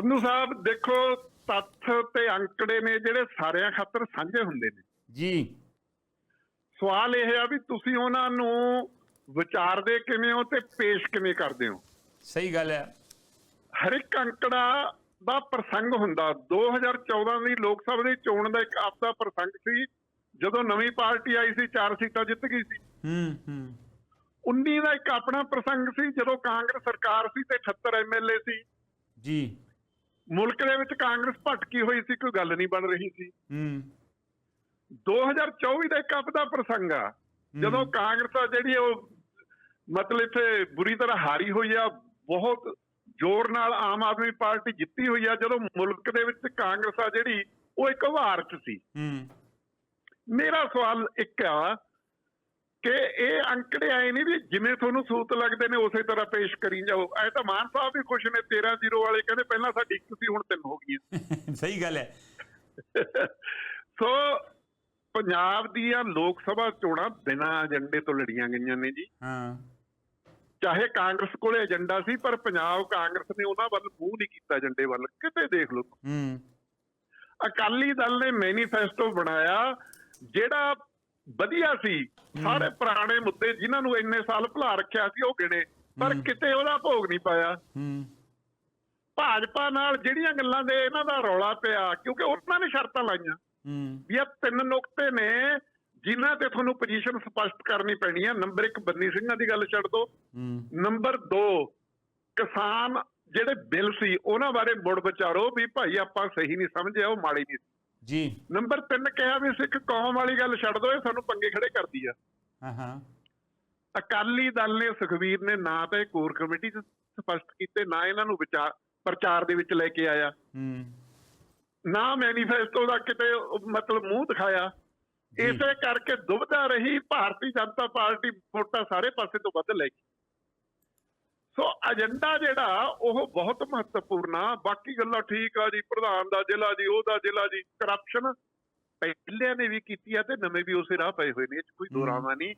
ਸੰਧੂ ਸਾਹਿਬ ਦੇਖੋ ਤੱਥ ਤੇ ਅੰਕੜੇ ਨੇ ਜਿਹੜੇ ਸਾਰਿਆਂ ਖਾਤਰ ਸਾਂਝੇ ਹੁੰਦੇ ਨੇ। ਜੀ। ਸਵਾਲ ਇਹ ਆ ਵੀ ਤੁਸੀਂ ਉਹਨਾਂ ਨੂੰ ਵਿਚਾਰਦੇ ਕਿਵੇਂ ਹੋ ਤੇ ਪੇਸ਼ ਕਿਵੇਂ ਕਰਦੇ ਹੋ? ਸਹੀ ਗੱਲ ਹੈ। ਹਰ ਇੱਕ ਅੰਕੜਾ ਦਾ ਪ੍ਰਸੰਗ ਹੁੰਦਾ। 2014 ਦੀ ਲੋਕ ਸਭਾ ਦੀ ਚੋਣ ਦਾ ਇੱਕ ਆਪਦਾ ਪ੍ਰਸੰਗ ਸੀ। ਜਦੋਂ ਨਵੀਂ ਪਾਰਟੀ ਆਈ ਸੀ ਚਾਰ ਸੀਟਾਂ ਜਿੱਤ ਗਈ ਸੀ। ਹੂੰ ਹੂੰ। 19 ਦਾ ਇੱਕ ਆਪਣਾ ਪ੍ਰਸੰਗ ਸੀ ਜਦੋਂ ਕਾਂਗਰਸ ਸਰਕਾਰ ਸੀ ਤੇ 78 ਐਮਐਲਏ ਸੀ। ਜੀ। ਮੁਲਕ ਦੇ ਵਿੱਚ ਕਾਂਗਰਸ ਭਟਕੀ ਹੋਈ ਸੀ ਕੋਈ ਗੱਲ ਨਹੀਂ ਬਣ ਰਹੀ ਸੀ। ਹੂੰ। 2024 ਦਾ ਇੱਕ ਆਪਦਾ ਪ੍ਰਸੰਗ ਆ। ਜਦੋਂ ਕਾਂਗਰਸ ਆ ਜਿਹੜੀ ਉਹ ਮਤਲਬ ਇੱਥੇ ਬੁਰੀ ਤਰ੍ਹਾਂ ਹਾਰੀ ਹੋਈ ਆ ਬਹੁਤ ਜ਼ੋਰ ਨਾਲ ਆਮ ਆਦਮੀ ਪਾਰਟੀ ਜਿੱਤੀ ਹੋਈ ਆ ਜਦੋਂ ਮੁਲਕ ਦੇ ਵਿੱਚ ਕਾਂਗਰਸ ਆ ਜਿਹੜੀ ਉਹ ਇੱਕ ਵਾਰ ਚ ਸੀ। ਹੂੰ। ਮੇਰਾ ਸਵਾਲ ਇੱਕ ਆ ਕਿ ਇਹ ਅੰਕੜੇ ਆਏ ਨਹੀਂ ਵੀ ਜਿਵੇਂ ਤੁਹਾਨੂੰ ਸੂਤ ਲੱਗਦੇ ਨੇ ਉਸੇ ਤਰ੍ਹਾਂ ਪੇਸ਼ ਕਰੀ ਜਾਓ। ਐ ਤਾਂ ਮਾਨ ਸਾਹਿਬ ਵੀ ਖੁਸ਼ ਨੇ 13 ਜ਼ੀਰੋ ਵਾਲੇ ਕਹਿੰਦੇ ਪਹਿਲਾਂ ਸਾਡੀ ਇੱਕ ਸੀ ਹੁਣ ਤਿੰਨ ਹੋ ਗਈਆਂ। ਸਹੀ ਗੱਲ ਹੈ। ਸੋ ਪੰਜਾਬ ਦੀਆਂ ਲੋਕ ਸਭਾ ਚੋਣਾਂ ਬਿਨਾਂ ਏਜੰਡੇ ਤੋਂ ਲੜੀਆਂ ਗਈਆਂ ਨੇ ਜੀ। ਹਾਂ। ਚਾਹੇ ਕਾਂਗਰਸ ਕੋਲੇ ਏਜੰਡਾ ਸੀ ਪਰ ਪੰਜਾਬ ਕਾਂਗਰਸ ਨੇ ਉਹਨਾਂ ਵੱਲ ਮੂੰਹ ਨਹੀਂ ਕੀਤਾ ਏਜੰਡੇ ਵੱਲ। ਕਿਤੇ ਦੇਖ ਲਓ। ਹੂੰ। ਅਕਾਲੀ ਦਲ ਨੇ ਮੈਨੀਫੈਸਟੋ ਬਣਾਇਆ ਜਿਹੜਾ ਵਧੀਆ ਸੀ। ਸਾਰੇ ਪੁਰਾਣੇ ਮੁੱਦੇ ਜਿਨ੍ਹਾਂ ਨੂੰ ਇੰਨੇ ਸਾਲ ਭੁਲਾ ਰੱਖਿਆ ਸੀ ਉਹ ਗਿਣੇ। ਪਰ ਕਿਤੇ ਉਹਦਾ ਭੋਗ ਨਹੀਂ ਪਾਇਆ। ਹੂੰ। ਭਾਜਪਾ ਨਾਲ ਜਿਹੜੀਆਂ ਗੱਲਾਂ ਦੇ ਇਹਨਾਂ ਦਾ ਰੌਲਾ ਪਿਆ ਕਿਉਂਕਿ ਉਹਨਾਂ ਨੇ ਸ਼ਰਤਾਂ ਲਾਈਆਂ। ਹੂੰ। ਵੀ ਇਹ ਤਿੰਨ ਨੁਕਤੇ ਨੇ ਜਿਨ੍ਹਾਂ ਤੇ ਤੁਹਾਨੂੰ ਪੋਜੀਸ਼ਨ ਸਪਸ਼ਟ ਕਰਨੀ ਪੈਣੀ ਹੈ ਨੰਬਰ 1 ਬੰਨੀ ਸਿੰਘਾਂ ਦੀ ਗੱਲ ਛੱਡ ਹੂੰ। ਨੰਬਰ 2 ਕਿਸਾਨ ਜਿਹੜੇ ਬਿੱਲ ਸੀ ਉਹਨਾਂ ਬਾਰੇ ਮੁੜ ਵਿਚਾਰੋ ਵੀ ਭਾਈ ਆਪਾਂ ਸਹੀ ਨਹੀਂ ਸਮਝਿਆ ਉਹ ਮਾੜੀ ਨਹੀਂ ਜੀ। ਨੰਬਰ 3 ਕਿਹਾ ਵੀ ਸਿੱਖ ਕੌਮ ਵਾਲੀ ਗੱਲ ਛੱਡ ਦਿਓ ਇਹ ਸਾਨੂੰ ਪੰਗੇ ਖੜੇ ਕਰਦੀ ਆ। ਹਾਂ ਹਾਂ। ਅਕਾਲੀ ਦਲ ਨੇ ਸੁਖਵੀਰ ਨੇ ਨਾ ਤਾਂ ਇਹ ਕੋਰ ਕਮੇਟੀ ਚ ਸਪਸ਼ਟ ਕੀਤੇ ਨਾ ਇਹਨਾਂ ਨੂੰ ਵਿਚਾਰ ਪ੍ਰਚਾਰ ਦੇ ਵਿੱਚ ਲੈ ਕੇ ਆਇਆ। ਹੂੰ। ਨਾ ਮੈਨੀਫੈਸਟੋ ਦਾ ਕਿਤੇ ਮਤਲਬ ਮੂੰਹ ਦਿਖਾਇਆ। ਇਸੇ ਕਰਕੇ ਦੁਬਦਾ ਰਹੀ ਭਾਰਤੀ ਜਨਤਾ ਪਾਰਟੀ ਵੋਟਾਂ ਸਾਰੇ ਪਾਸੇ ਤੋਂ ਵੱਧ ਲੈ ਗਈ। ਸੋ ਏਜੰਡਾ ਜਿਹੜਾ ਉਹ ਬਹੁਤ ਮਹੱਤਵਪੂਰਨ ਆ। ਬਾਕੀ ਗੱਲਾਂ ਠੀਕ ਆ ਜੀ ਪ੍ਰਧਾਨ ਦਾ ਜ਼ਿਲ੍ਹਾ ਜੀ ਉਹਦਾ ਜ਼ਿਲ੍ਹਾ ਜੀ ਕਰਪਸ਼ਨ ਪਹਿਲਿਆਂ ਨੇ ਵੀ ਕੀਤੀ ਆ ਤੇ ਨਵੇਂ ਵੀ ਉਸੇ ਰਾਹ ਪਏ ਹੋਏ ਨੇ ਇਹ 'ਚ ਕੋਈ। ਦੋਰਾਵਾ ਨਹੀਂ।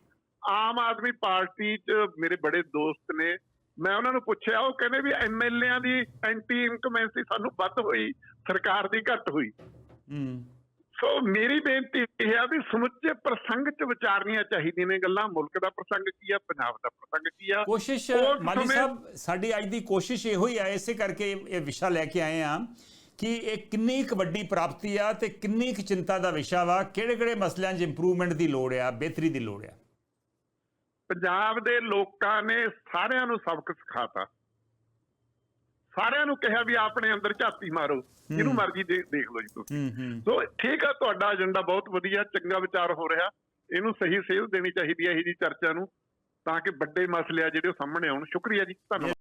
ਆਮ ਆਦਮੀ ਪਾਰਟੀ 'ਚ ਮੇਰੇ ਬੜੇ ਦੋਸਤ ਨੇ ਮੈਂ ਉਹਨਾਂ ਨੂੰ ਪੁੱਛਿਆ ਉਹ ਕਹਿੰਦੇ ਵੀ ਐਮਐਲਏਆਂ ਦੀ ਐਂਟੀ ਇਨਕਮੈਂਸੀ ਸਾਨੂੰ ਵੱਧ ਹੋਈ ਸਰਕਾਰ ਦੀ ਘੱਟ ਹੋਈ। ਹੂੰ। ਸੋ ਮੇਰੀ ਬੇਨਤੀ ਇਹ ਆ ਵੀ ਸਮੁੱਚੇ ਪ੍ਰਸੰਗ 'ਚ ਵਿਚਾਰਨੀਆਂ ਚਾਹੀਦੀਆਂ ਨੇ ਗੱਲਾਂ। ਮੁਲਕ ਦਾ ਪ੍ਰਸੰਗ ਕੀ ਆ? ਪੰਜਾਬ ਦਾ ਪ੍ਰਸੰਗ ਕੀ ਆ? ਕੋਸ਼ਿਸ਼ ਮਾਲੀ ਸਾਹਿਬ ਸਾਡੀ ਅੱਜ ਦੀ ਕੋਸ਼ਿਸ਼ ਇਹੋ ਹੀ ਆ ਇਸੇ ਕਰਕੇ ਇਹ ਵਿਸ਼ਾ ਲੈ ਕੇ ਆਏ ਆ ਕਿ ਇਹ ਕਿੰਨੀ ਕੁ ਵੱਡੀ ਪ੍ਰਾਪਤੀ ਆ ਤੇ ਕਿੰਨੀ ਕੁ ਚਿੰਤਾ ਦਾ ਵਿਸ਼ਾ ਵਾ ਕਿਹੜੇ ਕਿਹੜੇ ਮਸਲਿਆਂ 'ਚ ਇੰਪਰੂਵਮੈਂਟ ਦੀ ਲੋੜ ਆ ਬਿਹਤਰੀ ਦੀ ਲੋੜ ਆ। ਪੰਜਾਬ ਦੇ ਲੋਕਾਂ ਨੇ ਸਾਰਿਆਂ ਨੂੰ ਸਬਕ ਸਿਖਾਤਾ। ਸਾਰਿਆਂ ਨੂੰ ਕਿਹਾ ਵੀ ਆਪਣੇ ਅੰਦਰ ਝਾਤੀ ਮਾਰੋ। ਜਿਹਨੂੰ ਮਰਜ਼ੀ ਦੇਖ ਲਓ ਜੀ ਤੁਸੀਂ। ਸੋ ਠੀਕ ਆ ਤੁਹਾਡਾ ਏਜੰਡਾ ਬਹੁਤ ਵਧੀਆ ਚੰਗਾ ਵਿਚਾਰ ਹੋ ਰਿਹਾ। ਇਹਨੂੰ ਸਹੀ ਸੇਧ ਦੇਣੀ ਚਾਹੀਦੀ ਹੈ ਇਹੀ ਜੀ ਚਰਚਾ ਨੂੰ ਤਾਂ ਕਿ ਵੱਡੇ ਮਸਲੇ ਆ ਜਿਹੜੇ ਉਹ ਸਾਹਮਣੇ ਆਉਣ। ਸ਼ੁਕਰੀਆ ਜੀ ਧੰਨਵਾਦ।